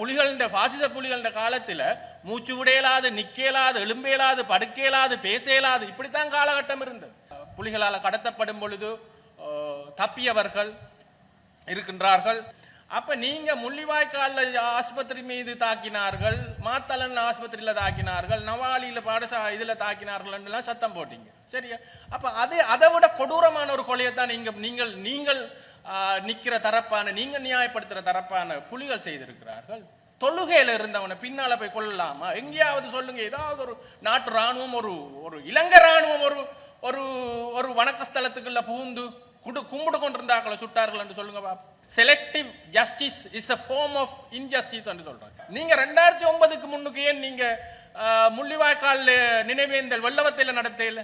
புலிகளின் பாசிச புலிகளின் காலத்தில் மூச்சு விடையலாது நிக்கலாது எலும்பேலாது படுக்கலாது பேசேலாது இப்படித்தான் காலகட்டம் இருந்தது. புலிகளால் கடத்தப்படும் பொழுது தப்பியவர்கள் இருக்கின்றார்கள். அப்ப நீங்க முள்ளிவாய்க்காலில் ஆஸ்பத்திரி மீது தாக்கினார்கள் மாத்தலன் ஆஸ்பத்திரியில தாக்கினார்கள் நவாலியில் பாடசா இதுல தாக்கினார்கள் சத்தம் போட்டீங்க. சரியா? அப்ப அது அதை விட கொடூரமான ஒரு கொலையை தான் நீங்க நீங்கள் நீங்கள் நிற்கிற தரப்பான நீங்க நியாயப்படுத்துற தரப்பான புலிகள் செய்திருக்கிறார்கள். தொழுகையில இருந்தவனை பின்னால போய் கொள்ளலாமா எங்கேயாவது சொல்லுங்க ஏதாவது ஒரு நாட்டு ராணுவம் ஒரு ஒரு இலங்கை ராணுவம் ஒரு ஒரு ஒரு வணக்க ஸ்தலத்துக்குள்ள புகுந்து குடு கும்பிடு கொண்டிருந்தாக்களை சுட்டார்கள் என்று சொல்லுங்க பாப்போம். Selective justice is a form of injustice என்று சொல்றாங்க. நீங்க ரெண்டாயிரத்தி ஒன்பதுக்கு முன்னுக்கு ஏன் நீங்க முள்ளிவாய்க்கால் நினைவேந்தல் வெள்ளவத்தையில நடத்தையில்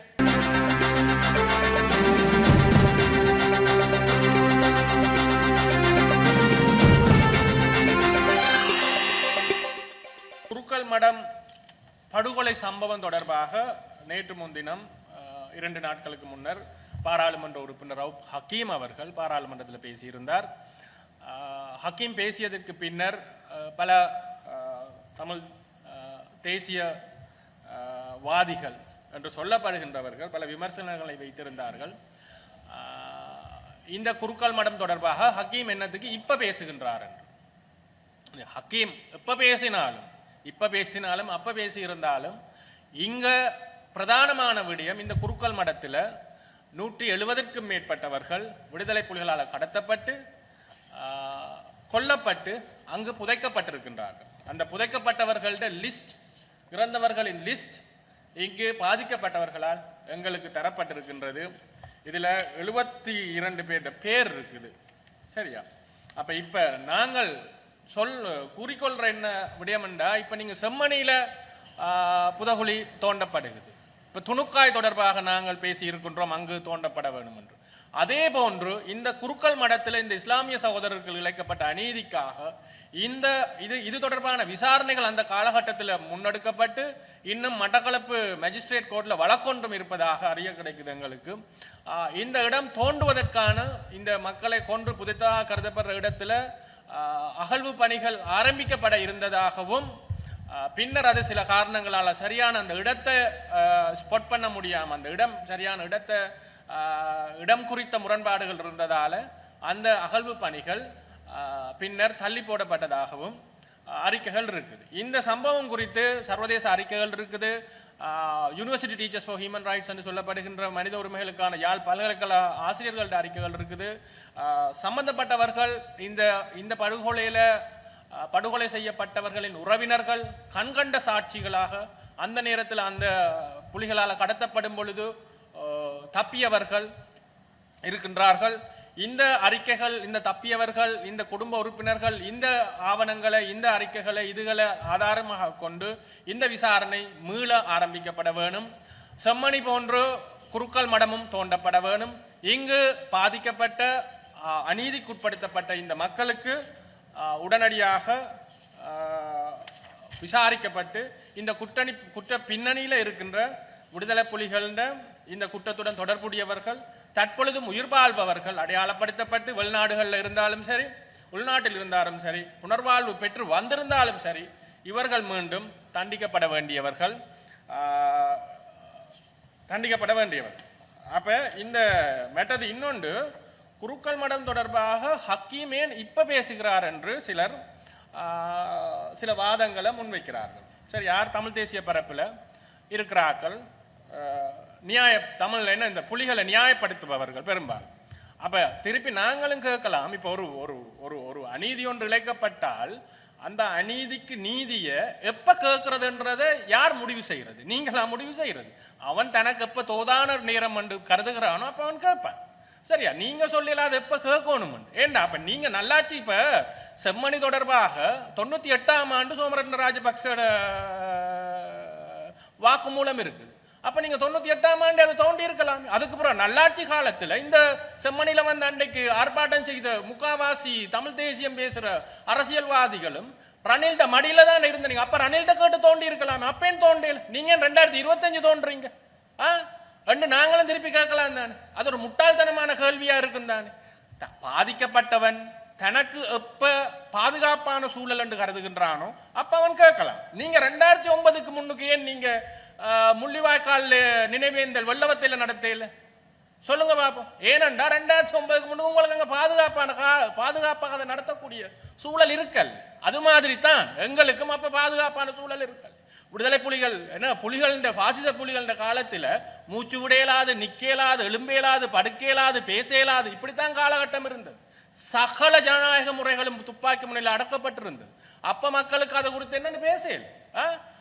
மடம் படுகொலை சம்பவம் தொடர்பாக நேற்று முன்தினம் இரண்டு நாட்களுக்கு முன்னர் பாராளுமன்ற உறுப்பினர் ரவுப் ஹக்கீம் அவர்கள் பாராளுமன்றத்தில் பேசியிருந்தார். ஹக்கீம் பேசியதற்கு பின்னர் பல தமிழ் தேசிய வாதிகள் என்று சொல்லப்படுகின்றவர்கள் பல விமர்சனங்களை வைத்திருந்தார்கள். இந்த குறுக்கால் மடம் தொடர்பாக ஹக்கீம் என்னத்துக்கு இப்ப பேசுகின்றார் என்று. ஹக்கீம் எப்ப பேசினாலும் இப்போ பேசினாலும் அப்போ பேசி இருந்தாலும் பிரதானமான விடயம் இந்த குருக்கள் மடத்தில் நூற்றி எழுபதற்கும் மேற்பட்டவர்கள் விடுதலை புலிகளால் கடத்தப்பட்டு கொல்லப்பட்டு அங்கு புதைக்கப்பட்டிருக்கின்றார்கள். அந்த புதைக்கப்பட்டவர்கள்ட லிஸ்ட் இறந்தவர்களின் லிஸ்ட் இங்கு பாதிக்கப்பட்டவர்களால் எங்களுக்கு தரப்பட்டிருக்கின்றது. இதில் எழுபத்தி இரண்டு பேர் பேர் இருக்குது. சரியா? அப்போ இப்போ நாங்கள் சொல் கூறிக்கொள்ற என்ன விடயம்ண்டா? இப்ப நீங்க செம்மணியில புதகுழி தோண்டப்படுகிறது. இப்ப துணுக்காய் தொடர்பாக நாங்கள் பேசி இருக்கின்றோம் அங்கு தோண்டப்பட வேண்டும் என்று அதே போன்று இந்த குருக்கள் மடத்தில் இந்த இஸ்லாமிய சகோதரர்கள் இழைக்கப்பட்ட அநீதிக்காக இந்த இது இது தொடர்பான விசாரணைகள் அந்த காலகட்டத்தில் முன்னெடுக்கப்பட்டு இன்னும் மட்டக்களப்பு மேஜிஸ்ட்ரேட் கோர்ட்ல வழக்கொன்றும் இருப்பதாக அறிய கிடைக்குது எங்களுக்கு. இந்த இடம் தோண்டுவதற்கான இந்த மக்களை கொன்று புதைத்தாக கருதப்படுற இடத்துல அகழ்வு பணிகள் ஆரம்பிக்கப்பட இருந்ததாகவும் பின்னர் அது சில காரணங்களால் சரியான அந்த இடத்தை ஸ்பாட் பண்ண முடியாம அந்த இடம் சரியான இடத்தை இடம் குறித்த முரண்பாடுகள் இருந்ததால் அந்த அகழ்வு பணிகள் பின்னர் தள்ளி போடப்பட்டதாகவும் அறிக்கைகள் இருக்குது. இந்த சம்பவம் குறித்து சர்வதேச அறிக்கைகள் இருக்குது. University teachers for human rights என்று சொல்லப்படுகின்ற மனித உரிமைகளுக்கான யாழ் பல்கலைக்கழக ஆசிரியர்கள்ட்ட அறிக்கைகள் இருக்குது. சம்பந்தப்பட்டவர்கள் இந்த இந்த படுகொலையில் படுகொலை செய்யப்பட்டவர்களின் உறவினர்கள் கண்கண்ட சாட்சிகளாக அந்த நேரத்தில் அந்த புலிகளால் கடத்தப்படும் பொழுது தப்பியவர்கள் இருக்கின்றார்கள். இந்த அறிக்கைகள் இந்த தப்பியவர்கள் இந்த குடும்ப உறுப்பினர்கள் இந்த ஆவணங்களை இந்த அறிக்கைகளை இதுகளை ஆதாரமாக கொண்டு இந்த விசாரணை மீள ஆரம்பிக்கப்பட வேணும். செம்மணி போன்று குருக்கள் மடமும் தோண்டப்பட வேணும். இங்கு பாதிக்கப்பட்ட அநீதிக்குட்படுத்தப்பட்ட இந்த மக்களுக்கு உடனடியாக விசாரிக்கப்பட்டு இந்த குற்றணி குற்ற பின்னணியில் இருக்கின்ற விடுதலை புலிகளின் இந்த குற்றத்துடன் தொடர்புடையவர்கள் தற்பொழுதும் உயிர் வாழ்பவர்கள் அடையாளப்படுத்தப்பட்டு வெளிநாடுகளில் இருந்தாலும் சரி உள்நாட்டில் இருந்தாலும் சரி புனர்வாழ்வு பெற்று வந்திருந்தாலும் சரி இவர்கள் மீண்டும் தண்டிக்கப்பட வேண்டியவர்கள் தண்டிக்கப்பட வேண்டியவர். அப்போ இந்த மெட்டது இன்னொன்று குருக்கள் மடம் தொடர்பாக ஹக்கீமேன் இப்போ பேசுகிறார் என்று சிலர் சில வாதங்களை முன்வைக்கிறார்கள். சரி யார்? தமிழ் தேசிய பரப்பில் இருக்கிறார்கள். நியாய தமிழ்ல என்ன இந்த புலிகளை நியாயப்படுத்துபவர்கள் பெரும்பாலும். அப்ப திருப்பி நாங்களும் கேட்கலாம். இப்ப ஒரு ஒரு ஒரு ஒரு அநீதி ஒன்று இழைக்கப்பட்டால் அந்த அநீதிக்கு நீதிய எப்ப கேட்கறதுன்றதை யார் முடிவு செய்யறது நீங்களா முடிவு செய்யறது அவன் தனக்கு எப்ப தோதான நேரம் என்று கருதுகிறானோ அப்ப அவன் கேட்பான். சரியா? நீங்க சொல்லல அது எப்ப கேட்கணும் ஏண்டா? அப்ப நீங்க நல்லாச்சு இப்ப செம்மணி தொடர்பாக தொண்ணூத்தி எட்டாம் ஆண்டு சோமரட்ன ராஜபக்சோட வாக்குமூலம் இருக்குது அப்போ நீங்கள் தொண்ணூற்றி எட்டாம் ஆண்டு அதை தோண்டி இருக்கலாம் அதுக்கப்புறம் நல்லாட்சி காலத்தில் இந்த செம்மணியில் வந்த அன்றைக்கு ஆர்ப்பாட்டம் செய்த முக்காவாசி தமிழ் தேசியம் பேசுகிற அரசியல்வாதிகளும் ரணில்ட மடியில தான் இருந்தீங்க அப்போ ரணில்ட கேட்டு தோண்டி இருக்கலாம் அப்பேன் தோண்டியில் நீங்கள் ரெண்டாயிரத்தி இருபத்தஞ்சு தோன்றீங்க? ஆ? ரெண்டு நாங்களும் திருப்பி கேட்கலாம் தானே. அது ஒரு முட்டாள்தனமான கேள்வியாக இருக்கும் தானே. த- பாதிக்கப்பட்டவன் தனக்கு எப்ப பாதுகாப்பான சூழல் என்று கருதுகின்றானோ அப்ப அவன் கேட்கலாம். நீங்க ரெண்டாயிரத்தி ஒன்பதுக்கு முன்னுக்கு ஏன் நீங்க முள்ளிவாய்க்கால் நினைவேந்தல் வெள்ளவத்தையில நடத்தையில சொல்லுங்க பாப்போம். ஏனென்றா ரெண்டாயிரத்தி ஒன்பதுக்கு முன்னுக்கு உங்களுக்கு அங்கே பாதுகாப்பான கா- பாதுகாப்பாக அதை நடத்தக்கூடிய சூழல் இருக்கல். அது மாதிரி தான் எங்களுக்கும் அப்ப பாதுகாப்பான சூழல் இருக்கல். விடுதலை புலிகள் என்ன புலிகள் பாசிச புலிகளின் காலத்தில் மூச்சு விடையலாது நிக்கலாது எலும்பேலாது படுக்கலாது பேசலாது இப்படித்தான் காலகட்டம் இருந்தது. சகல ஜனநாயக முறைகளும் துப்பாக்கி முனையில் அடக்கப்பட்டிருந்தது. அப்ப மக்களுக்கு அதை குறித்து என்னன்னு பேசல.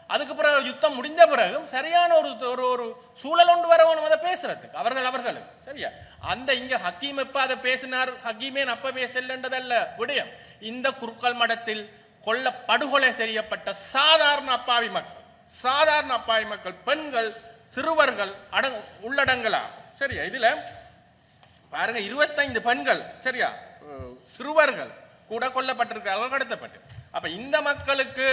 அதுக்கு பிறகு யுத்தம் முடிந்த பிறகும் சரியான ஒரு ஒரு ஒரு சூழல் ஒன்று வரவனும் அதை பேசுறதுக்கு. அவர்கள் அவர்களுக்கு சரியா? அந்த இங்க ஹக்கீம் எப்ப அதை பேசினார்? ஹக்கீமே அப்ப பேசலன்றதல்ல. விடயம். இந்த குருக்கள் மடத்தில் கொல்ல படுகொலை செய்யப்பட்ட சாதாரண அப்பாவி மக்கள் சாதாரண அப்பாவி மக்கள் பெண்கள் சிறுவர்கள் அடங் உள்ளடங்கலாகும். சரியா? இதுல பாருங்க இருபத்தைந்து பெண்கள் சரியா? சிறுவர்கள் கூட கொல்லப்பட்டிருக்கிறார்கள் கடத்தப்பட்டு அப்ப இந்த மக்களுக்கு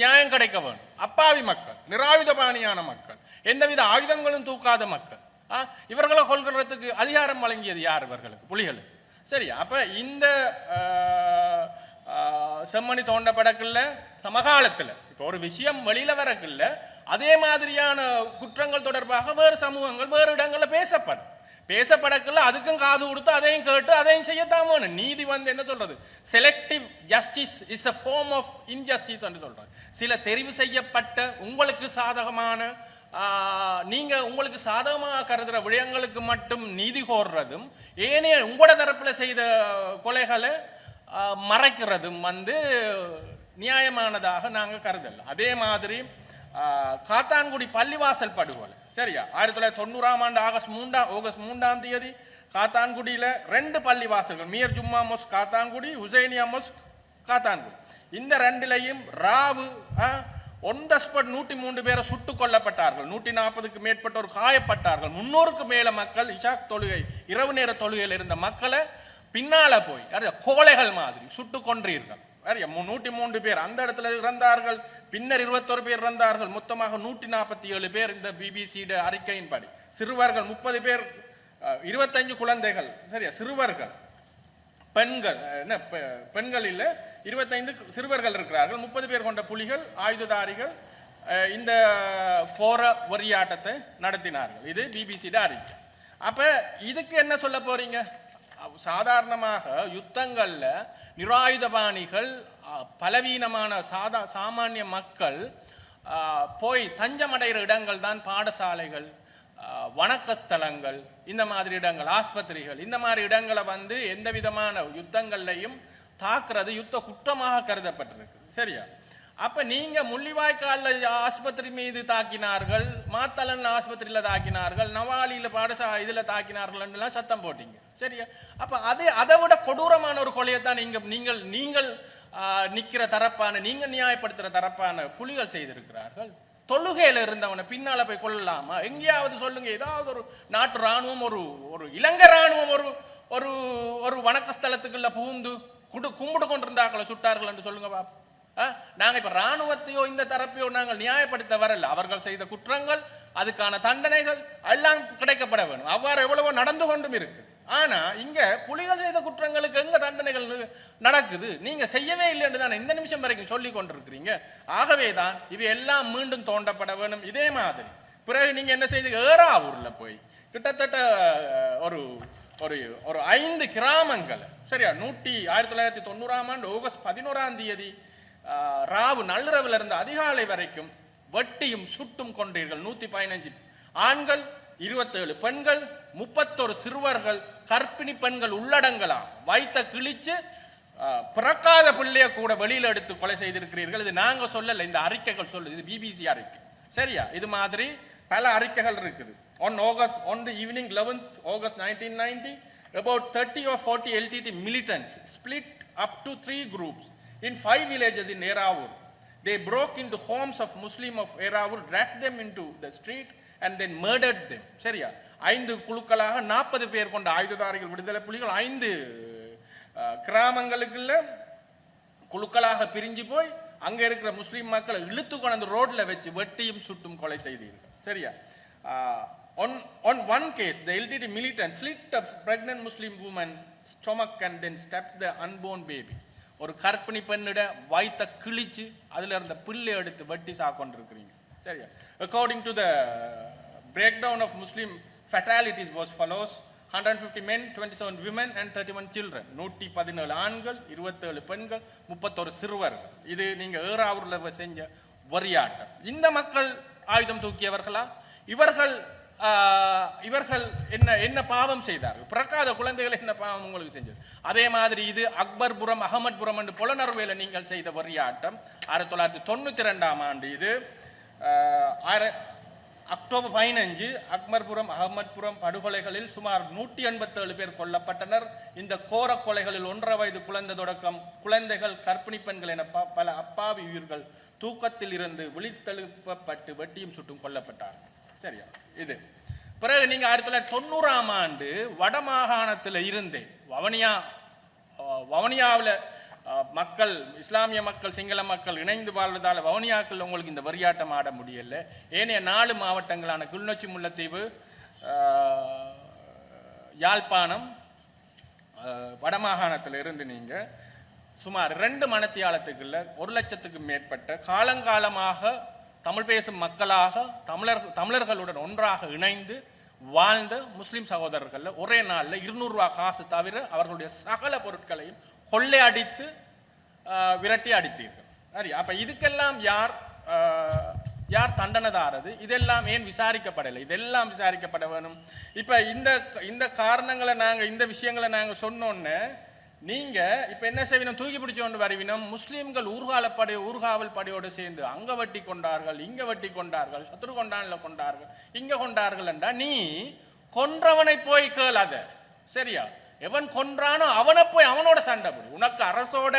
நியாயம் கிடைக்க வேணும் அப்பாவி மக்கள் நிராயுதபாணியான மக்கள் எந்தவித ஆயுதங்களும் தூக்காத மக்கள். இவர்களை கொள்கிறதுக்கு அதிகாரம் வழங்கியது யார் இவர்களுக்கு? புலிகளுக்கு. சரி அப்ப இந்த செம்மணி தோண்டப்படக்குள்ள சமகாலத்தில் இப்போ ஒரு விஷயம் வெளியில வரக்குள்ள அதே மாதிரியான குற்றங்கள் தொடர்பாக வேறு சமூகங்கள் வேறு இடங்களில் பேசப்படும். பேசப்படக்குள்ள அதுக்கும் காது கொடுத்து அதையும் கேட்டு அதையும் செய்யத்தான் நீதி வந்து என்ன சொல்றது? Selective justice is a form of injustice என்று சொல்றாங்க. சில தெரிவு செய்யப்பட்ட உங்களுக்கு சாதகமான நீங்க உங்களுக்கு சாதகமாக கருதுற விடயங்களுக்கு மட்டும் நீதி கோர்றதும் ஏனைய உங்களோட தரப்புல செய்த கொலைகளை மறைக்கிறதும் வந்து நியாயமானதாக நாங்கள் கருதல. அதே மாதிரி காத்தான்குடி பள்ளிவாசல் படுகொலை. சரியா? ஆயிரத்தி தொள்ளாயிரத்தி தொண்ணூறாம் ஆண்டு ஆகஸ்ட் மூன்றாம் ஆகஸ்ட் மூன்றாம் தேதி காத்தான்குடியில் ரெண்டு பள்ளிவாசல்கள் மியர் ஜும்மா மொஸ்க் காத்தான்குடி ஹுசைனியா மொஸ்க் காத்தான்குடி. இந்த ரெண்டுலையும் ராவு ஒன் த ஸ்பாட் நூற்றி மூன்று பேரை சுட்டுக் கொல்லப்பட்டார்கள். நூற்றி நாற்பதுக்கு மேற்பட்டோர் காயப்பட்டார்கள். முன்னூறுக்கு மேல மக்கள் இஷாக் தொழுகை இரவு நேர தொழுகையில் இருந்த மக்களை பின்னால போய் யாரு, கோலைகள் மாதிரி சுட்டு கொன்றீர்கள். நூற்றி மூன்று பேர் அந்த இடத்துல இறந்தார்கள். பின்னர் இருபத்தொரு பேர் இறந்தார்கள். மொத்தமாக நூற்றி நாற்பத்தி ஏழு பேர் இந்த பிபிசியோட அறிக்கையின்படி. சிறுவர்கள் முப்பது பேர் இருபத்தஞ்சு குழந்தைகள். சரியா சிறுவர்கள். பெண்கள் என்ன பெ- பெண்கள் இல்லை இருபத்தைந்து சிறுவர்கள் இருக்கிறார்கள். முப்பது பேர் கொண்ட புலிகள் ஆயுததாரிகள் இந்த கோர வரியாட்டத்தை நடத்தினார்கள். இது பிபிசியோட அறிக்கை. அப்ப இதுக்கு என்ன சொல்ல போறீங்க? சாதாரணமாக யுத்தங்களில் நிராயுதபாணிகள் பலவீனமான சாதா சாமானிய மக்கள் போய் தஞ்சமடைகிற இடங்கள் தான் பாடசாலைகள் வணக்கஸ்தலங்கள் வணக்க ஸ்தலங்கள் இந்த மாதிரி இடங்கள் ஆஸ்பத்திரிகள் இந்த மாதிரி இடங்களை வந்து எந்த விதமான யுத்தங்கள்லையும் தாக்குறது யுத்த குற்றமாக கருதப்பட்டிருக்கு. சரியா? அப்ப நீங்க முள்ளிவாய்க்காலில் ஆஸ்பத்திரி மீது தாக்கினார்கள் மாத்தளன் ஆஸ்பத்திரியில தாக்கினார்கள் நவாலியில பாடசா இதுல தாக்கினார்கள் சத்தம் போட்டீங்க. சரியா? அப்ப அது அதை விட கொடூரமான ஒரு கொலையைத்தான் நீங்க நீங்கள் நீங்கள் நிக்கிற தரப்பான நீங்க நியாயப்படுத்துற தரப்பான புலிகள் செய்திருக்கிறார்கள். தொழுகையில இருந்தவனை பின்னால போய் கொள்ளலாமா எங்கேயாவது சொல்லுங்க ஏதாவது ஒரு நாட்டு ராணுவம் ஒரு ஒரு இலங்கை ராணுவம் ஒரு ஒரு ஒரு வணக்க ஸ்தலத்துக்குள்ள புகுந்து குடு கும்பிடு கொண்டிருந்தாக்களை சுட்டார்கள் என்று சொல்லுங்க பாப்பா ஆ? இப்போ இராணுவத்தையோ ராணுவத்தையோ இந்த தரப்பையோ நாங்கள் நியாயப்படுத்த வரல. அவர்கள் செய்த குற்றங்கள் அதுக்கான தண்டனைகள் எல்லாம் கிடைக்கப்பட வேணும் அவ்வாறு எவ்வளவோ நடந்து கொண்டும் இருக்கு. ஆனா இங்க புலிகள் செய்த குற்றங்களுக்கு எங்க தண்டனைகள் நடக்குது? நீங்க செய்யவே இல்லை என்று தானே இந்த நிமிஷம் வரைக்கும் சொல்லி கொண்டிருக்கிறீங்க. ஆகவே தான் இவை எல்லாம் மீண்டும் தோண்டப்பட வேணும் இதே மாதிரி. பிறகு நீங்க என்ன செய்து? ஏறாவூர்ல போய் கிட்டத்தட்ட ஒரு ஒரு ஒரு ஐந்து கிராமங்கள். சரியா? நூற்றி ஆயிரத்தி தொள்ளாயிரத்தி தொண்ணூறாம் ஆண்டு ஆகஸ்ட் பதினோராம் தேதி ராவு நள்ளிரவில் இருந்து அதிகாலை வரைக்கும் வெட்டியும் சுட்டும் கொண்டீர்கள். நூத்தி பதினஞ்சு ஆண்கள் இருபத்தேழு பெண்கள் முப்பத்தொரு சிறுவர்கள் கர்ப்பிணி பெண்கள் உள்ளடங்கலாம் வைத்த கிழிச்சு பிறக்காத பிள்ளைய கூட வெளியில எடுத்து கொலை செய்திருக்கிறீர்கள். இது நாங்க சொல்லல இந்த அறிக்கைகள் சொல்லுது. இது பிபிசி அறிக்கை. சரியா? இது மாதிரி பல அறிக்கைகள் இருக்குது. on August on the evening 11th August 1990 about 30 or 40 LTT militants split up to three groups. In five villages in Eravur they broke into homes of Muslim of Eravur dragged them into the street and then murdered them சரியா ஐந்து குழுக்களாக நாற்பது பேர் கொண்ட ஆயுததாரிகள் விடுதலை புலிகள் ஐந்து அஹ், கிராமங்களுக்குள்ள குழுக்களாக பிரிஞ்சு போய் அங்க இருக்கிற முஸ்லிம் மக்களை இழுத்து கொண்டு ரோட்ல வச்சு வெட்டியும் சுட்டும் கொலை செய்தீர்கள் சரியா ஆஹ், On, on one case, the LTT militant slit a pregnant Muslim woman's stomach and then stabbed the unborn baby. ஒரு கற்பிணி பெண்ணிட வயித்த கிழிச்சு அதுல இருந்த புல்லை எடுத்து வெட்டி சாக்கொண்டிருக்கிறீங்க. சரியா? According to the breakdown of Muslim fatalities was follows hundred fifty men twenty seven women and thirty one children நூற்றி பதினேழு ஆண்கள் இருபத்தேழு பெண்கள் முப்பத்தொரு சிறுவர்கள். இது நீங்கள் ஏறாவூரில் செஞ்ச வரியாட்டம். இந்த மக்கள் ஆயுதம் தூக்கியவர்களா? இவர்கள் இவர்கள் என்ன என்ன பாவம் செய்தார்கள்? பிறக்காத குழந்தைகள் என்ன பாவம் உங்களுக்கு செஞ்சது? அதே மாதிரி இது அக்பர்புரம் அகமத்புரம் என்று புலனர்வையில் நீங்கள் செய்த வரியாட்டம். ஆயிரத்தி தொள்ளாயிரத்தி தொண்ணூற்றி ரெண்டாம் ஆண்டு இது. ஆயிர- அக்டோபர் பதினஞ்சு அக்பர்புரம் அகமத்புரம் படுகொலைகளில் சுமார் நூற்றி எண்பத்தேழு பேர் கொல்லப்பட்டனர். இந்த கோர கொலைகளில் ஒன்றரை வயது குழந்தை தொடக்கம் குழந்தைகள் கற்பிணி பெண்கள் என ப- பல அப்பாவி உயிர்கள் தூக்கத்தில் இருந்து விழித்தெழுப்பப்பட்டு வெட்டியும் சுட்டும் கொல்லப்பட்டார்கள். சரியா? இது. பிறகு நீங்க ஆயிரத்தி தொள்ளாயிரத்தி தொண்ணூறாம் ஆண்டு வடமாகாணத்தில் இருந்தே வவனியா வவுனியாவில் மக்கள் இஸ்லாமிய மக்கள் சிங்கள மக்கள் இணைந்து வாழ்வதால் வவுனியாக்கள் உங்களுக்கு இந்த வரியாட்டம் ஆட முடியல. ஏனைய நாலு மாவட்டங்களான கிளிநொச்சி முல்லைத்தீவு யாழ்ப்பாணம் வடமாகாணத்தில் இருந்து நீங்கள் சுமார் ரெண்டு மணத்தியாலத்துக்குள்ள ஒரு லட்சத்துக்கு மேற்பட்ட காலங்காலமாக தமிழ் பேசும் மக்களாக தமிழர் தமிழர்களுடன் ஒன்றாக இணைந்து வாழ்ந்த முஸ்லிம் சகோதரர்களில் ஒரே நாளில் இருநூறுவா காசு தவிர அவர்களுடைய சகல பொருட்களையும் கொள்ளை அடித்து விரட்டி அடித்தீர்கள். சரி அப்போ இதுக்கெல்லாம் யார் யார் தண்டனதாரது? இதெல்லாம் ஏன் விசாரிக்கப்படலை? இதெல்லாம் விசாரிக்கப்பட வேணும். இப்போ இந்த இந்த காரணங்களை நாங்கள் இந்த விஷயங்களை நாங்கள் சொன்னோன்னே நீங்க இப்ப என்ன செய்வினம் தூக்கி பிடிச்சு கொண்டு வருவினம் முஸ்லீம்கள் ஊர்கால படை ஊர்காவல் படையோடு சேர்ந்து அங்க வட்டி கொண்டார்கள் இங்க வட்டி கொண்டார்கள் சத்ரு கொண்டான்ல கொண்டார்கள் இங்க கொண்டார்கள் என்றா நீ கொன்றவனை போய் கேள் அத. சரியா? எவன் கொன்றானோ அவனை போய் அவனோட சண்டை போடு. உனக்கு அரசோட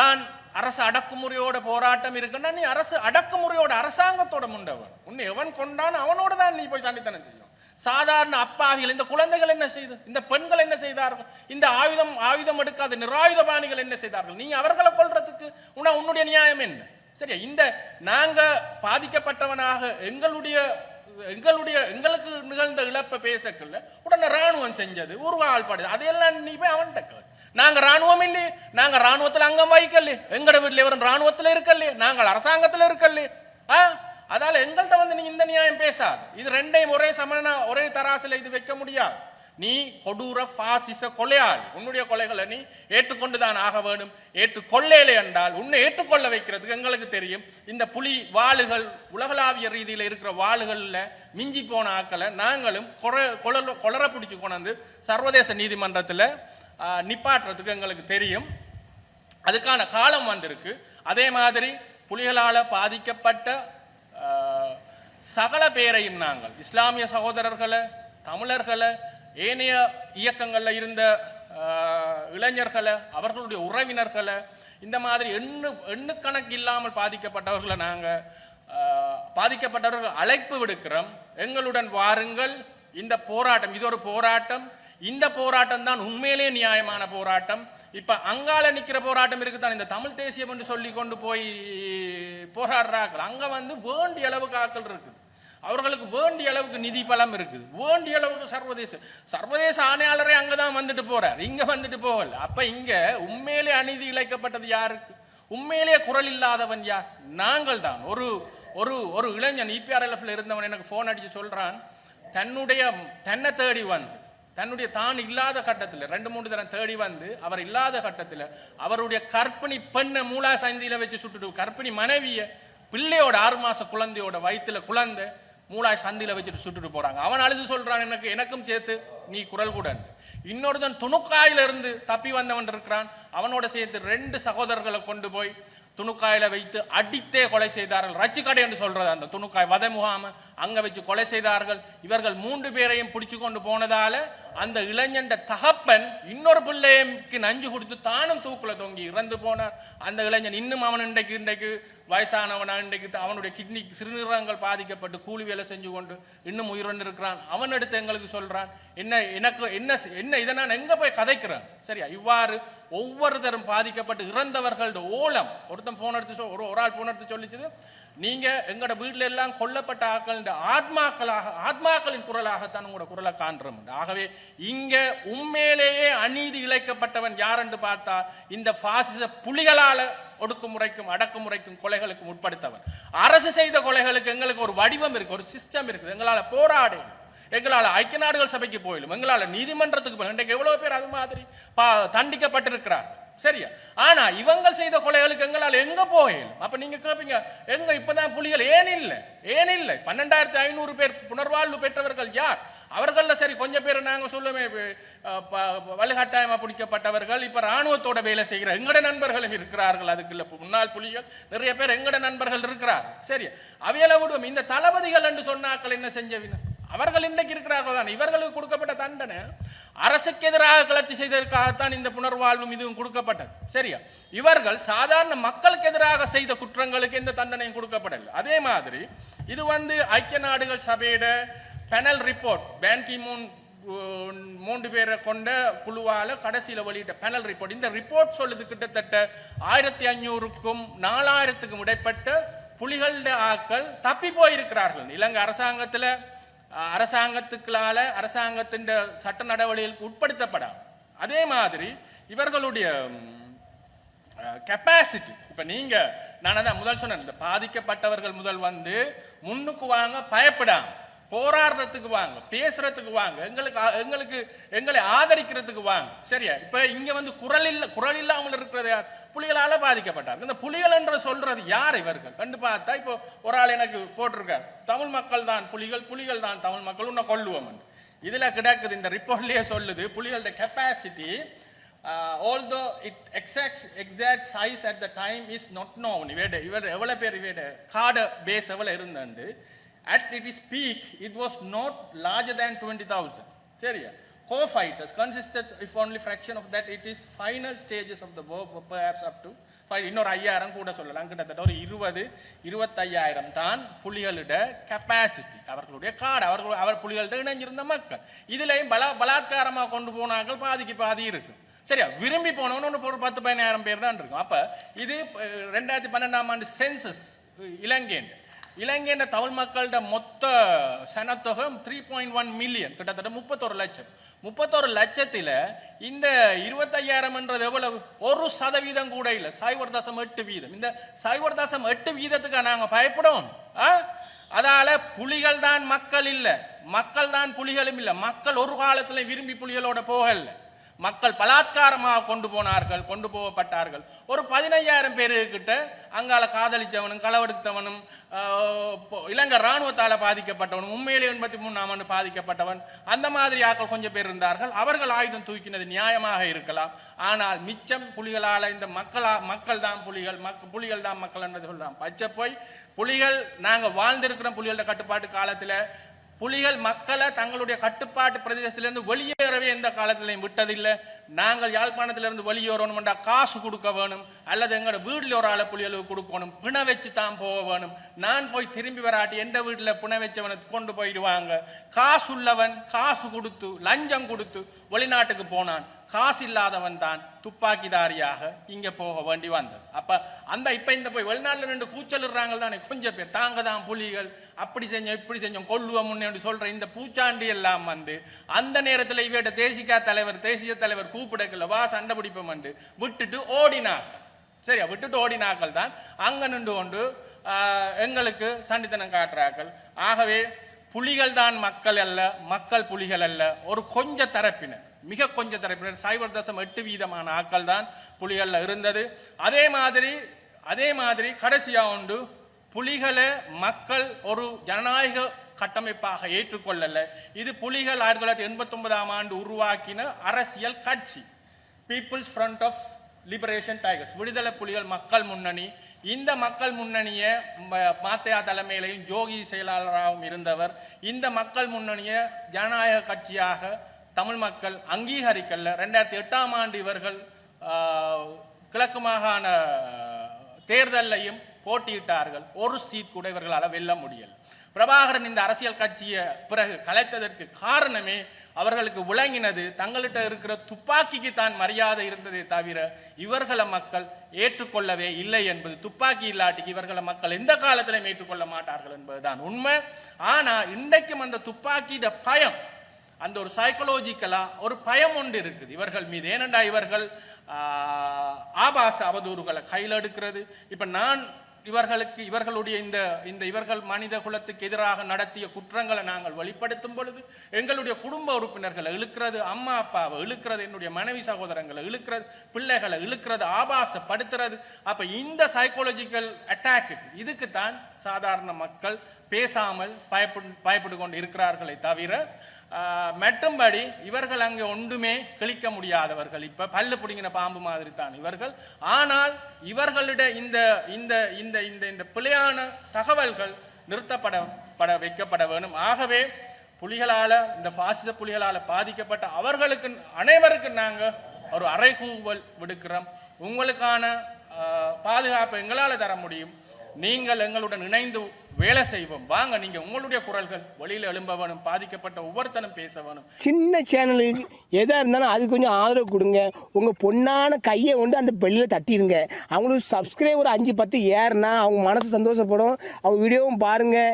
தான் அரசு அடக்குமுறையோட போராட்டம் இருக்குன்னா நீ அரசு அடக்குமுறையோட அரசாங்கத்தோட முண்டவன். உன்னை எவன் கொண்டானோ அவனோட தான் நீ போய் சண்டைத்தனம் செய்யும். சாதாரண அப்பாவிகள் இந்த குழந்தைகள் என்ன செய்து? இந்த பெண்கள் என்ன செய்தார்கள்? இந்த ஆயுதம் ஆயுதம் எடுக்காத நிராயுதபாணிகள் என்ன செய்தார்கள்? நீ அவர்களை கொள்றதுக்கு உன உன்னுடைய நியாயம் என்ன? சரியா? இந்த நாங்க பாதிக்கப்பட்டவனாக எங்களுடைய எங்களுடைய எங்களுக்கு நிகழ்ந்த இழப்பை பேசக்கல. உடனே ராணுவம் செஞ்சது உருவாள் படுது அதையெல்லாம் நீ போய் அவன்கிட்ட கேள். நாங்க ராணுவம் இல்லையே. நாங்க ராணுவத்துல அங்கம் வகிக்கலையே. எங்கட வீட்டுல இவரும் ராணுவத்துல இருக்கலையே. நாங்கள் அரசாங்கத்துல இருக்கலையே. ஆ? அதால எங்கள்கிட்ட வந்து நீ இந்த நியாயம் பேசாது. இது ரெண்டையும் ஒரே சமனா ஒரே தராசுல இது வைக்க முடியாது. நீ கொடூர பாசிச கொலையாளி. உன்னுடைய கொலைகளை நீ ஏற்றுக்கொண்டுதான் ஆக வேண்டும் ஏற்றுக்கொள்ளேலே என்றால் உன்னை ஏற்றுக்கொள்ள வைக்கிறதுக்கு எங்களுக்கு தெரியும். இந்த புலி வாளுகள் உலகளாவிய ரீதியில் இருக்கிற வாளுகள்ல மிஞ்சி போன ஆக்களை நாங்களும் கொர கொளர கொளர பிடிச்சு கொண்டாந்து சர்வதேச நீதிமன்றத்தில் நிப்பாட்டுறதுக்கு எங்களுக்கு தெரியும். அதுக்கான காலம் வந்திருக்கு. அதே மாதிரி புலிகளால் பாதிக்கப்பட்ட சகல பேரையும் நாங்கள் இஸ்லாமிய சகோதரர்களை தமிழர்களை ஏனைய இயக்கங்களில் இருந்த இளைஞர்களை அவர்களுடைய உறவினர்களை இந்த மாதிரி எண்ணு எண்ணுக்கணக்கு இல்லாமல் பாதிக்கப்பட்டவர்களை நாங்கள் பாதிக்கப்பட்டவர்கள் அழைப்பு விடுக்கிறோம். எங்களுடன் வாருங்கள். இந்த போராட்டம் இது ஒரு போராட்டம். இந்த போராட்டம் தான் உண்மையிலே நியாயமான போராட்டம். இப்ப அங்கால நிக்கிற போராட்டம் இருக்குதான்? இந்த தமிழ் தேசியம் என்று சொல்லி கொண்டு போய் போராடுறாக்கள் அங்க வந்து வேண்டிய அளவுக்கு ஆக்கள் இருக்குது. அவர்களுக்கு வேண்டிய அளவுக்கு நிதி பலம் இருக்குது. வேண்டிய அளவுக்கு சர்வதேச சர்வதேச ஆணையாளரே அங்கதான் வந்துட்டு போறார். இங்க வந்துட்டு போகல. அப்ப இங்க உண்மையிலே அநீதி இழைக்கப்பட்டது யாருக்கு? உண்மையிலேயே குரல் இல்லாதவன் யார்? நாங்கள் தான். ஒரு ஒரு ஒரு இளைஞன் இபிஆர்எல்எஃப்ல இருந்தவன் எனக்கு போன் அடிச்சு சொல்றான் தன்னுடைய தன்னை தேடி வந்து தன்னுடைய தான் இல்லாத கட்டத்தில் ரெண்டு மூணு தரம் தேடி வந்து அவர் இல்லாத கட்டத்தில் அவருடைய கற்பிணி பெண்ணை மூலா சந்தியில வச்சு சுட்டுட்டு கற்பிணி மனைவிய பிள்ளையோட ஆறு மாச குழந்தையோட வயிற்றுல குழந்தை மூளாய் சந்தியில் வச்சுட்டு சுட்டுட்டு போறாங்க. அவன் அழுது சொல்றான் எனக்கு எனக்கும் சேர்த்து நீ குரல் கூட இன்னொருத்தன் துணுக்காயில இருந்து தப்பி வந்தவன் இருக்கிறான். அவனோட சேர்த்து ரெண்டு சகோதரர்களை கொண்டு போய் துணுக்காயில வைத்து அடித்தே கொலை செய்தார்கள். ரச்சிக்கடை என்று சொல்றது அந்த துணுக்காய் வதை முகாம் அங்க வச்சு கொலை செய்தார்கள். இவர்கள் மூன்று பேரையும் பிடிச்சு கொண்டு போனதால அந்த இளைஞண்ட தகப்பன் இன்னொரு பிள்ளைக்கு நஞ்சு கொடுத்து தானும் தூக்குல தொங்கி இறந்து போனார். அந்த இளைஞன் இன்னும் அவன் இன்றைக்கு இன்றைக்கு வயசானவனா இன்றைக்கு அவனுடைய கிட்னி சிறுநீரகங்கள் பாதிக்கப்பட்டு கூலி வேலை செஞ்சு கொண்டு இன்னும் உயிரோடு இருக்கிறான் அவன் எடுத்து எங்களுக்கு சொல்றான் என்ன எனக்கு என்ன என்ன இதை நான் எங்க போய் கதைக்கிறேன்? சரியா? இவ்வாறு ஒவ்வொருத்தரும் பாதிக்கப்பட்டு இறந்தவர்களோட ஓலம் ஒருத்தன் போன் எடுத்து சொ- ஒரு ஒரு ஆள் போன் எடுத்து சொல்லிச்சது நீங்க எங்களோட வீட்டில எல்லாம் கொல்லப்பட்ட ஆக்கள் ஆத்மாக்களாக ஆத்மாக்களின் குரலாகத்தான் உங்களோட குரலை காண்றோம். ஆகவே இங்க உண்மையிலேயே அநீதி இழைக்கப்பட்டவன் யார் என்று பார்த்தா இந்த பாசிச புலிகளால ஒடுக்குமுறைக்கும் அடக்குமுறைக்கும் கொலைகளுக்கும் உட்படுத்தவன். அரசு செய்த கொலைகளுக்கு எங்களுக்கு ஒரு வடிவம் இருக்கு ஒரு சிஸ்டம் இருக்குது எங்களால் போராட எங்களால் ஐக்கிய நாடுகள் சபைக்கு போயிடும் எங்களால் நீதிமன்றத்துக்கு போயிடும் இன்றைக்கு எவ்வளவு பேர் அது மாதிரி பா- தண்டிக்கப்பட்டிருக்கிறார் சரியா? ஆனா இவங்க செய்த கொலைகளுக்கு எங்களால் எங்க போயிடும் அப்ப நீங்க கேப்பீங்க எங்க இப்பதான் புலிகள்? ஏன் இல்லை? ஏன் இல்லை? பன்னெண்டாயிரத்தி ஐநூறு பேர் புனர்வாழ்வு பெற்றவர்கள் யார்? அவர்கள்ல சரி கொஞ்சம் பேர் நாங்க சொல்லுமே அஹ், பிடிக்கப்பட்டவர்கள். இப்ப ராணுவத்தோட வேலை செய்கிற எங்கட நண்பர்களும் இருக்கிறார்கள். அதுக்குள்ள முன்னாள் புலிகள் நிறைய பேர் எங்கட நண்பர்கள் இருக்கிறார் சரி அவையில விடுவோம் இந்த தளபதிகள் என்று சொன்னாக்கள் என்ன செஞ்சவின அவர்கள் இன்றைக்கு இருக்கிறார்கள் தான். இவர்களுக்கு கொடுக்கப்பட்ட தண்டனை அரசுக்கு எதிராக கிளர்ச்சி செய்ததற்காகத்தான் இந்த புனர்வாழ்வும் இதுவும் கொடுக்கப்பட்டது. சரியா? இவர்கள் சாதாரண மக்களுக்கு எதிராக செய்த குற்றங்களுக்கு எந்த தண்டனையும் கொடுக்கப்படல அதே மாதிரி இது வந்து ஐக்கிய நாடுகள் சபையிட panel report Ban Ki Moon மூன்று பேரை கொண்ட குழுவால் கடைசியில் வெளியிட்ட பெனல் ரிப்போர்ட் இந்த ரிப்போர்ட் சொல்லுது கிட்டத்தட்ட ஆயிரத்தி ஐநூறுக்கும் நாலாயிரத்துக்கும் இடைப்பட்ட புலிகள ஆக்கள் தப்பி போயிருக்கிறார்கள். இலங்கை அரசாங்கத்தில் அரசாங்கத்துக்களால அரசாங்கத்தின் சட்ட நடவடிக்கைகளுக்கு உட்படுத்தப்படாது அதே மாதிரி இவர்களுடைய கெப்பாசிட்டி இப்போ நீங்கள் நான் தான் முதல் சொன்னேன் இந்த பாதிக்கப்பட்டவர்கள் முதல் வந்து முன்னுக்கு வாங்க பயப்படாமல் போராடுறதுக்கு வாங்க பேசுறதுக்கு வாங்க எங்களுக்கு ஆ- எங்களுக்கு எங்களை ஆதரிக்கிறதுக்கு வாங்க. சரியா? இப்ப இங்க வந்து குரல் இல்ல குரல் இல்லாமல் இருக்கிறது யார்? புலிகளால பாதிக்கப்பட்டார் இந்த புலிகள் என்று சொல்றது யார் இவர்கள்? கண்டு பார்த்தா இப்போ ஒரு ஆள் எனக்கு போட்டிருக்கார். தமிழ் மக்கள் தான் புலிகள் புலிகள் தான் தமிழ் மக்கள் உன்னை கொல்லுவோம் இதில் இதுல கிடக்குது இந்த ரிப்போர்ட்லயே சொல்லுது புலிகளோட capacity although it exact exact size at the time is not known இவேட இவர் எவ்வளவு பேர் இவேட காட பேஸ் எவ்வளவு இருந்தாண்டு at it is peak it was not larger than twenty thousand சரியா co-fighters consisted if only fraction of that it is final stages of the war perhaps up to இன்னொரு ஐயாயிரம் கூட சொல்லலாம். கிட்டத்தட்ட ஒரு இருபது இருபத்தையாயிரம் தான் புலிகளிட கெப்பாசிட்டி அவர்களுடைய காடு அவர்கள் அவர் புலிகள்கிட்ட இணைஞ்சிருந்த மக்கள். இதுலையும் பலா பலாத்காரமாக கொண்டு போனார்கள். பாதிக்கு பாதி இருக்கும் சரியா? விரும்பி போனவனு ஒரு பத்து பதினாயிரம் பேர் தான் இருக்கும். அப்போ இது ரெண்டாயிரத்தி பன்னெண்டாம் ஆண்டு சென்சஸ் இலங்கையின் இலங்கையின் தமிழ் மக்களோட மொத்த சனத்தொகை த்ரீ பாயிண்ட் ஒன் மில்லியன் கிட்டத்தட்ட முப்பத்தொரு லட்சம். முப்பத்தொரு லட்சத்தில் இந்த இருபத்தையாயிரம்ன்றது எவ்வளவு? ஒரு சதவீதம் கூட இல்லை. சைவர் தசம் எட்டு வீதம். இந்த சைவர் தசம் எட்டு வீதத்துக்கு நாங்கள் பயப்படும்? ஆ? அதால புலிகள் தான் மக்கள் இல்லை. மக்கள் தான் புலிகளும் இல்லை. மக்கள் ஒரு காலத்தில் விரும்பி புலிகளோட போகலை மக்கள் பலாத்காரமாக கொண்டு போனார்கள் கொண்டு போகப்பட்டார்கள். ஒரு பதினையாயிரம் பேருக்கிட்ட அங்கால காதலிச்சவனும் களவெடுத்தவனும் இலங்கை ராணுவத்தால பாதிக்கப்பட்டவனும் உண்மையிலே எண்பத்தி மூணாம் ஆண்டு பாதிக்கப்பட்டவன் அந்த மாதிரி ஆக்கள் கொஞ்சம் பேர் இருந்தார்கள். அவர்கள் ஆயுதம் தூக்கினது நியாயமாக இருக்கலாம். ஆனால் மிச்சம் புலிகளால் இந்த மக்களா மக்கள் தான் புலிகள் மக் புலிகள் தான் மக்கள் என்று சொல்லலாம். பச்சை போய். புலிகள் நாங்கள் வாழ்ந்திருக்கிற புலிகளோட கட்டுப்பாட்டு காலத்தில் புலிகள் மக்களை தங்களுடைய கட்டுப்பாட்டு பிரதேசத்திலிருந்து வெளியேறவே எந்த காலத்திலையும் விட்டதில்லை. நாங்கள் யாழ்ப்பாணத்திலிருந்து வெளியேறணும்டா காசு கொடுக்க வேணும் அல்லது எங்களோட வீட்டில் ஒரு ஆளை புலிகளுக்கு கொடுக்கணும் பிண வச்சு தான் போக வேணும். நான் போய் திரும்பி வராட்டி எந்த வீட்டில் பிண வச்சவனை கொண்டு போயிடுவாங்க? காசு உள்ளவன் காசு கொடுத்து லஞ்சம் கொடுத்து வெளிநாட்டுக்கு போனான். காசு இல்லாதவன் தான் துப்பாக்கிதாரியாக இங்க போக வேண்டி வந்தது. அப்ப அந்த இப்ப இந்த போய் வெளிநாட்டுல ரெண்டு கூச்சலிடுறாங்க தானே கொஞ்சம் பேர். தாங்க தான் புலிகள். அப்படி செஞ்சோம் இப்படி செஞ்சோம் கொல்லுவோம் முன்னே சொல்ற இந்த பூச்சாண்டி எல்லாம் வந்து அந்த நேரத்தில் இவட தேசிகா தலைவர் தேசிய தலைவர் கூப்பிடக்கல வா சண்டை பிடிப்போம்ண்டு. விட்டுட்டு ஓடினாக்கள் சரியா? விட்டுட்டு ஓடினாக்கள் தான். அங்க நின்று கொண்டு எங்களுக்கு சண்டித்தனம் காட்டுறார்கள். ஆகவே புலிகள் தான் மக்கள் அல்ல மக்கள் புலிகள் அல்ல. ஒரு கொஞ்ச தரப்பினர் மிக கொஞ்ச தரப்பினர். சைபர் தசம் எட்டு வீதமான ஆக்கள் தான் புலிகள்ல இருந்தது. அதே மாதிரி அதே மாதிரி கடைசியா உண்டு புலிகளை மக்கள் ஒரு ஜனநாயக கட்டமைப்பாக ஏற்றுக்கொள்ளல. இது புலிகள் ஆயிரத்தி தொள்ளாயிரத்தி எண்பத்தி ஒன்பதாம் ஆண்டு உருவாக்கின அரசியல் கட்சி. People's front of liberation tigers விடுதலை புலிகள் மக்கள் முன்னணி. இந்த மக்கள் முன்னணியை மாத்தையா தலைமையிலையும் ஜோகி செயலாளராகவும் இருந்தவர். இந்த மக்கள் முன்னணியை ஜனநாயக கட்சியாக தமிழ் மக்கள் அங்கீகரிக்கல. ரெண்டாயிரத்தி எட்டாம் ஆண்டு இவர்கள் கிழக்கு மாகாண தேர்தலையும் போட்டியிட்டார்கள். ஒரு சீட் கூட இவர்களால் வெல்ல முடியலை. பிரபாகரன் இந்த அரசியல் கட்சியை பிறகு கலைத்ததற்கு காரணமே அவர்களுக்கு விளங்கினது தங்கள்கிட்ட இருக்கிற துப்பாக்கிக்கு தான் மரியாதை இருந்ததே தவிர இவர்களை மக்கள் ஏற்றுக்கொள்ளவே இல்லை என்பது துப்பாக்கி இல்லாட்டிக்கு இவர்களை மக்கள் எந்த காலத்திலும் ஏற்றுக்கொள்ள மாட்டார்கள் என்பதுதான் உண்மை. ஆனால் இன்றைக்கும் அந்த துப்பாக்கியிட பயம் அந்த ஒரு சைக்கலாஜிக்கலா ஒரு பயம் ஒன்று இருக்குது. இவர்கள் மீது ஏனென்றா இவர்கள் ஆபாச அவதூறுகளை கையில் எடுக்கிறது. இப்போ நான் இவர்களுக்கு இவர்களுடைய இந்த இந்த இவர்கள் மனித குலத்துக்கு எதிராக நடத்திய குற்றங்களை நாங்கள் வெளிப்படுத்தும் பொழுது எங்களுடைய குடும்ப உறுப்பினர்களை இழுக்கிறது அம்மா அப்பாவை இழுக்கிறது என்னுடைய மனைவி சகோதரங்களை இழுக்கிறது பிள்ளைகளை இழுக்கிறது ஆபாசப்படுத்துறது. அப்ப இந்த சைக்காலஜிக்கல் அட்டாக் இதுக்கு தான் சாதாரண மக்கள் பேசாமல் பயப்படு பயப்பட்டு கொண்டு இருக்கிறார்களே தவிர மற்றும்படி இவர்கள் அங்கே ஒன்றுமே கிழிக்க முடியாதவர்கள். இப்ப பல்லு பிடிங்கின பாம்பு மாதிரி தான் இவர்கள். ஆனால் இவர்களுடைய இந்த இந்த இந்த இந்த இந்த பிழையான தகவல்கள் நிறுத்தப்பட பட வைக்கப்பட வேணும் ஆகவே புலிகளால இந்த பாசிச புலிகளால பாதிக்கப்பட்ட அவர்களுக்கு அனைவருக்கும் நாங்க ஒரு அறைகூவல் விடுக்கிறோம். உங்களுக்கான பாதுகாப்பு எங்களால் தர முடியும். நீங்கள் எங்களுடன் இணைந்து வேலை செய்வோம். வாங்க நீங்க உங்களுடைய குரல்கள். வழியில் எழும்பவனும் பாதிக்கப்பட்ட ஒவ்வொருத்தனும் பேச வேணும். சின்ன சேனலுக்கு எதாக இருந்தாலும் அது கொஞ்சம் ஆதரவு கொடுங்க. உங்கள் பொண்ணான கையை கொண்டு அந்த பெல்லில் தட்டிடுங்க அவங்களுக்கு சப்ஸ்கிரைபர் அஞ்சு பத்து ஏறுனா அவங்க மனசு சந்தோஷப்படும். அவங்க வீடியோவும் பாருங்கள்